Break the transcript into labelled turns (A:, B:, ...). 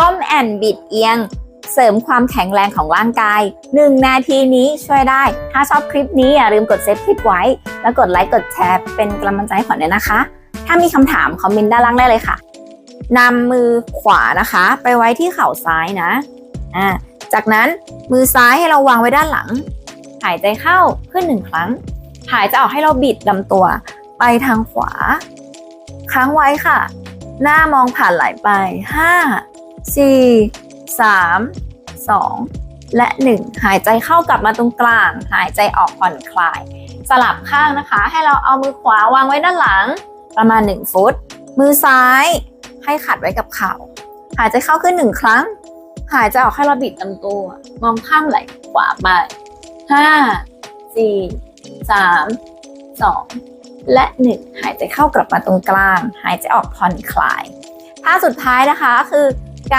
A: ก้มแอนบิดเอียง เสริมความแข็งแรงของร่างกาย 1 นาทีนี้ช่วยได้ ถ้าชอบคลิปนี้อย่าลืมกดเซฟคลิปไว้ แล้วกดไลค์กดแชร์เป็นกำลังใจให้ขวัญด้วยนะคะ ถ้ามีคำถามคอมเมนต์ด้านล่างได้เลยค่ะนำมือขวานะคะ ไปไว้ที่เข่าซ้ายนะอ่าจากนั้นมือซ้ายให้เราวางไว้ด้านหลัง หายใจเข้าขึ้นหนึ่งครั้ง หายใจออกให้เราบิดลำตัว ไปทางขวา ค้างไว้ค่ะ หน้ามองผ่านไหลไป 5 4 3 2 และ 1 หายใจเข้ากลับมาตรงกลาง หายใจออกผ่อนคลาย สลับข้างนะคะ ให้เราเอามือขวาวางไว้ด้านหลัง ประมาณ 1 ฟุต มือซ้ายให้ขัดไว้กับเข่า หายใจเข้าขึ้นหนึ่งครั้ง หายใจออกให้เราบิดลำตัว มองข้ามไหล่ขวาไปห้าสี่สามสองและหนึ่งหายใจเข้ากลับมาตรงกลาง หายใจออกผ่อนคลายท่าสุดท้ายนะคะคือ